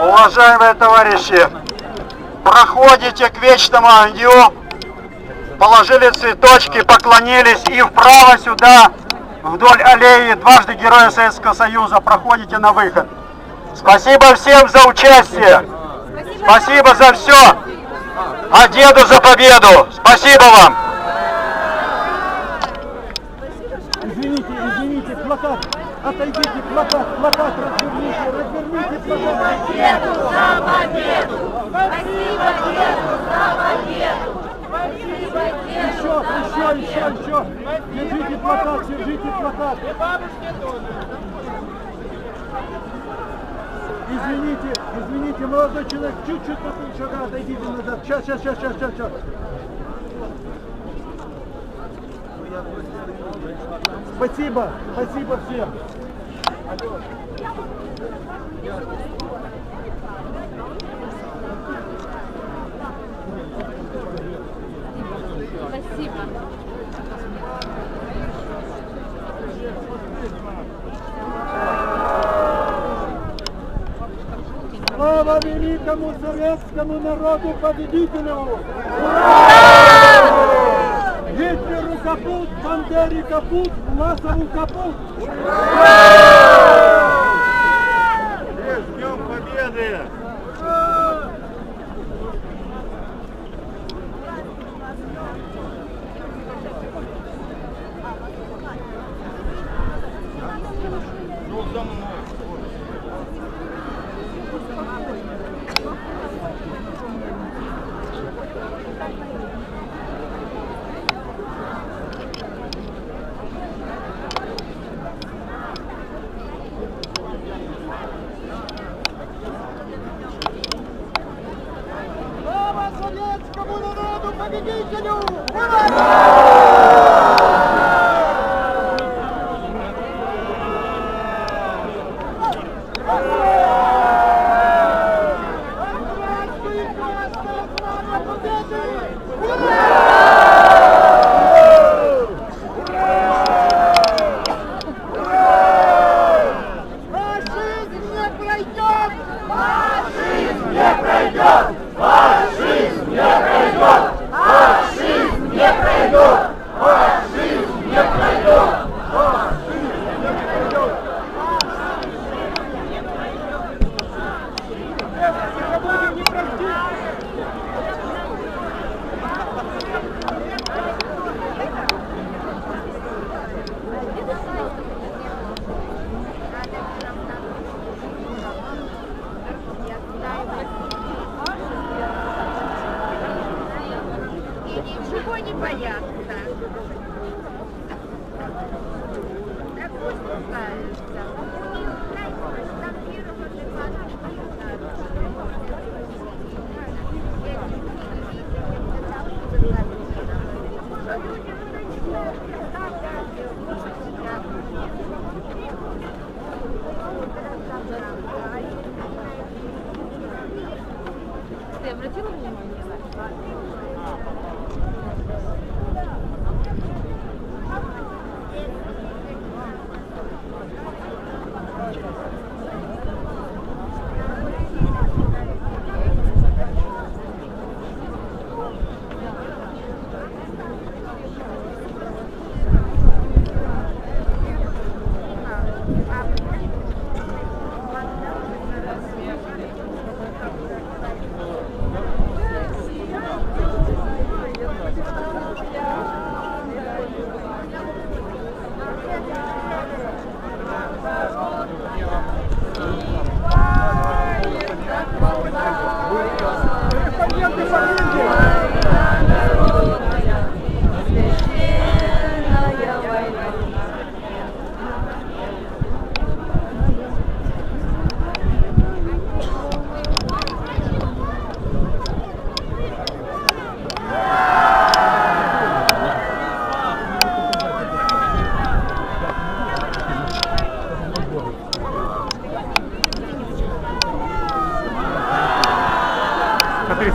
Уважаемые товарищи, проходите к вечному огню, положили цветочки, поклонились и вправо сюда, вдоль аллеи, дважды Героя Советского Союза, проходите на выход. Спасибо всем за участие, спасибо за все, а деду за победу, спасибо вам. Извините, извините, плакат. Отойдите, плакат, плакат разверните, разверните плакат. Деду за победу! Спасибо деду за победу! Спасибо деду Еще, еще, еще, еще. Держите плакат, держите плакат. Извините, извините, молодой человек, чуть-чуть три шага отойдите назад. Сейчас, сейчас, сейчас, сейчас, сейчас. Спасибо, спасибо всем. Спасибо. Слава великому советскому народу победителю! caput, banderii caput, masă un caput! Urmă! Боятся. Да пусть пускаются. Ты обратила внимание?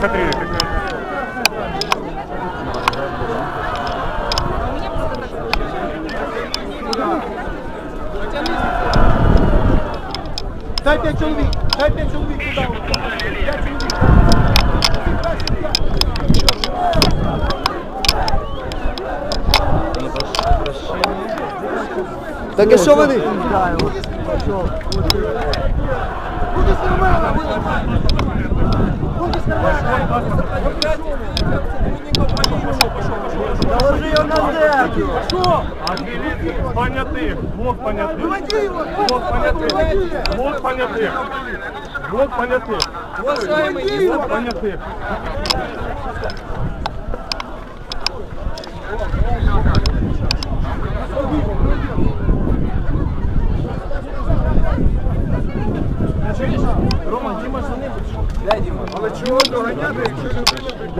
Смотри, смотри, Дай пять человек! Дай п'ять чоловік туди. П'ять чоловік. Так і що вони? Наложи його на землю. Що? Понятых, блок понятых. Блок понятых. Блок понятых. Блок понятых. Уважаемый, Блок понятых.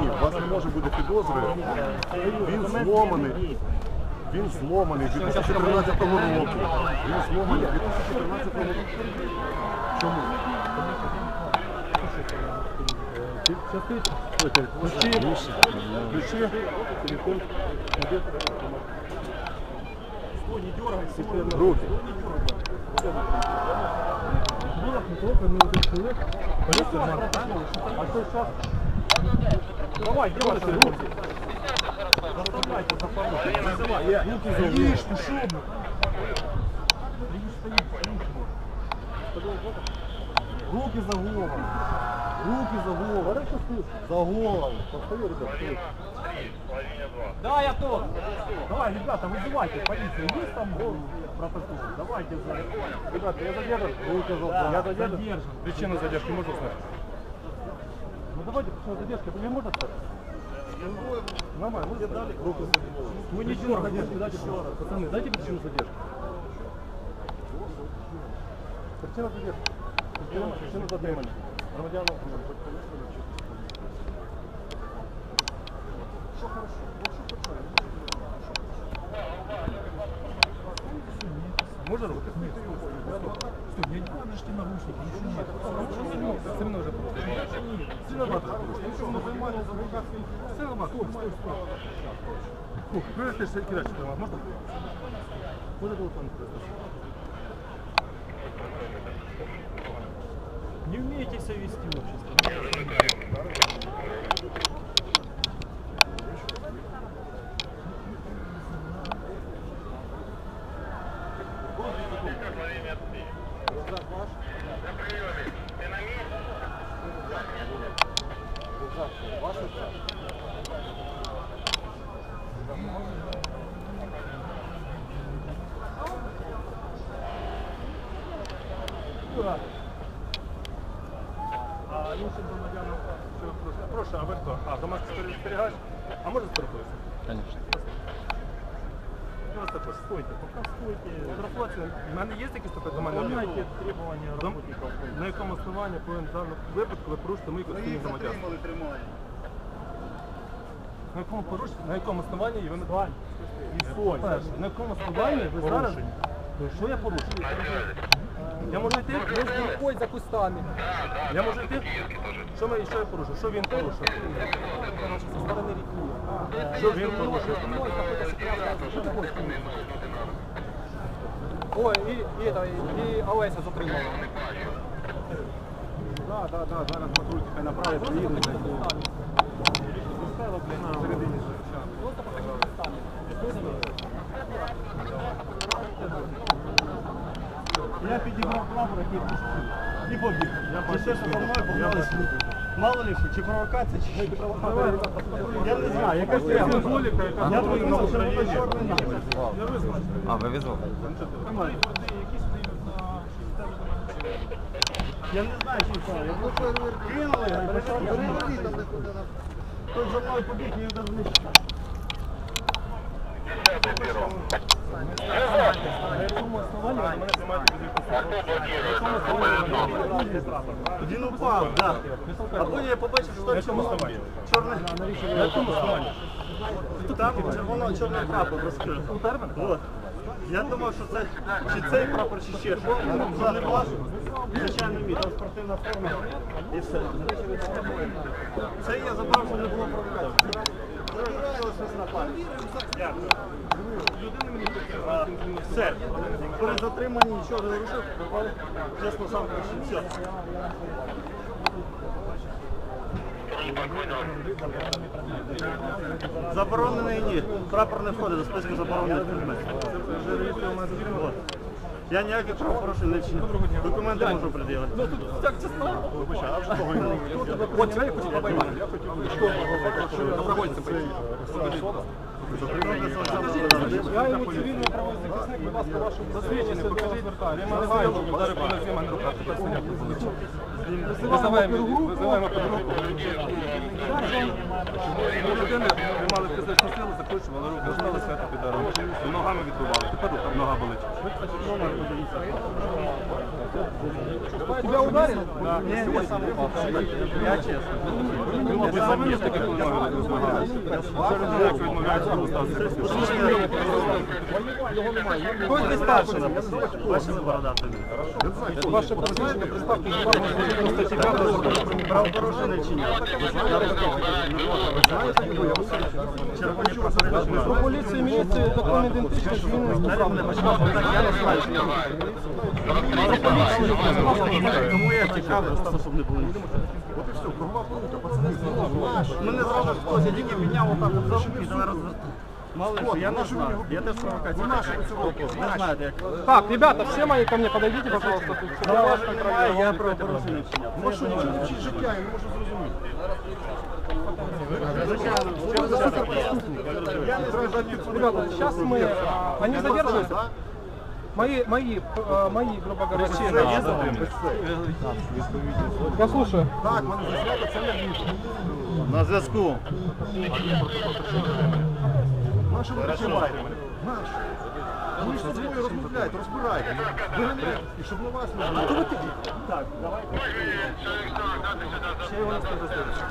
Ні, у вас не може бути підозри. Він зломаний. Він зломаний 2014 року. Він зломаний 2014 року. Чому? Ключи. Руки. Давай, делай руки. Заставляйте, заставляйте. Руки за Видишь, ты шо, Руки за голову. Руки за голову. За голову. Постою, ребят, стою. Да, я тут. Давай, ребята, вызывайте полицию. Есть там э, протокол? Давайте. за- Ребята, я задержан. Руки за Я задержан. Причина задержки можно знать? Что, задержка, вы не можете стать? Нормально, вы дали руку задержку. Вы не дергайте, задержку, дайте еще раз. Пацаны, дайте причину задержки. Причина задержки. Причина задержки. Громадян Все хорошо. Можно руку? Нет. Стой, я не нарушник, ничего нет. Со мной уже Все равно, стой, стой, стой. Фух, ну если кидать, что можно? А іншим громадянам, прошу, а ви хто? А, громадський спостерігач? А може спілкуватися? Звісно. Просто постойте, поки стойте. Штрафувати. У мене є якісь таке до мене? Знаєте, требування роботників. На якому основанні повинен в даному випадку ви порушити мої конституційні громадянства? На якому порушенні? На якому основанні і ви не Перше, на якому основанні ви зараз... Що я порушую? Я можу йти? Ходь за кустами. Я можу йти? Що, ми, що я порушив? Що він порушив? Со сторони. Що він порушив? Ой, і, і, это, і Олеся затримала. Да, да, да, зараз патруль хай направить, приїдуть. Просто покажи кустами. Я підігнав прапор, який пустив. І побіг. Я все, що за мною погналися. Мало ли що, чи провокація, чи не провокація. Я не знаю, якась Я в думаю, що це чорний. Я. А, вивезло. Я не знаю, що це. Я просто кинули. Той за мною побіг, я не чую. На якому основанні ви мене знімаєте Він упав, так. А потім я побачив, що там чорний. Чорний. На якому основанні? Там червоно-чорний прапор розкрив. Я думав, що це чи цей прапор, чи ще щось. Це не була звичайно мій, там спортивна форма і все. Це я забрав, що не було провокації. Це залишилось на пам'ять. Дякую. А, Все. При затриманні нічого не рушив, чесно сам прийшов. Заборонений ні. Прапор не входить до списку заборонених предметів. Я ніяких правопорушень не вчинив. Документи можу пред'явити. Вибачай, а вже того не От я хотів побачити. Я хотів добровольцем. Я йому цивільний правовий захисник, будь ласка, вашу засвідчення, покажіть. Він що вдарив по нозі, мене рука Визиваємо, визиваємо подругу. Ну, людини мали фізичну силу, закручували руки, свято під даром. Ногами відбивали. Тепер нога болить. Тебя ударили? Да. Ні, я сам упав. Я чесно. Ви, мабуть, самі є таке, коли ноги не розмагають. Це як відмовляється, коли стався. Хоч десь старше нам. Бачили бородати? Ваше посвідчення представте, будь ласка, згідно статті 5 Правопорушення не вчиняв. Червоні прапори. Про поліцію, міліцію, закон ідентичний, він не Навіть не почав я не знаю. Тому я тікав, просто щоб не було. От і все, кругова порука, пацани, знову. Мене зразу хтось, я тільки підняв отак от за руки, давай розвертати. Мало ли, що, я не знаю. Я теж провокацію. Не знаєте, як. Так, ребята, все мои ко мне подойдите, пожалуйста. Я вас Немає, я правопорушення не вчиняв. Ну а що, нічого не вчить життя, я не можу зрозуміти. Ребята, сейчас мы... а, Они задерживаются? Мои, мои, э, мои, грубо говоря, Я слушаю. Так, мене зазнято, це не. На зв'язку. Почуваєте мене? Наші. Ви ж зі мною розмовляєте, розбирайте. Виганяйте, і щоб на вас не було. Так, давай. Ще його не сподобається.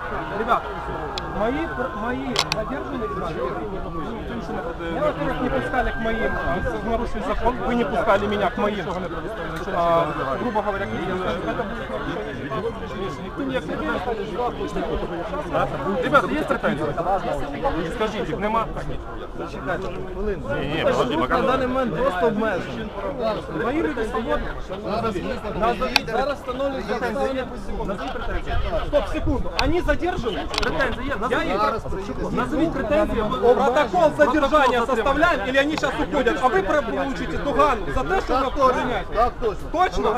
Ребят, мои, пр- мои задержанные, меня, во-первых, не пускали к моим, а, нарушили закон, вы не пускали меня к моим, а, грубо говоря, клиентам. Это будет нарушение. Никто не активирует, Ребята, є претензії? Скажіть, нема? Ні, ні, подожди, На даний момент просто обмежено. Мои люди свободны. Зараз встановлюють претензії. Стоп, секунду. Они задержаны? Претензии есть? Я их... Назовите претензии. Протокол задержания составляем или они сейчас уходят? А вы про- получите Дугану за то, что вы охраняете? Так, точно. Точно?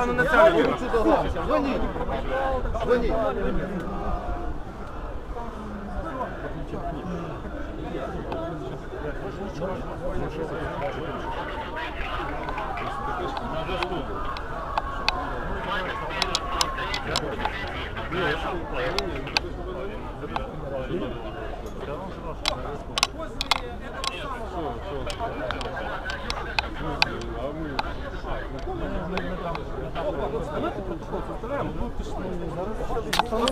Давайте протокол составляємо, ну, зараз.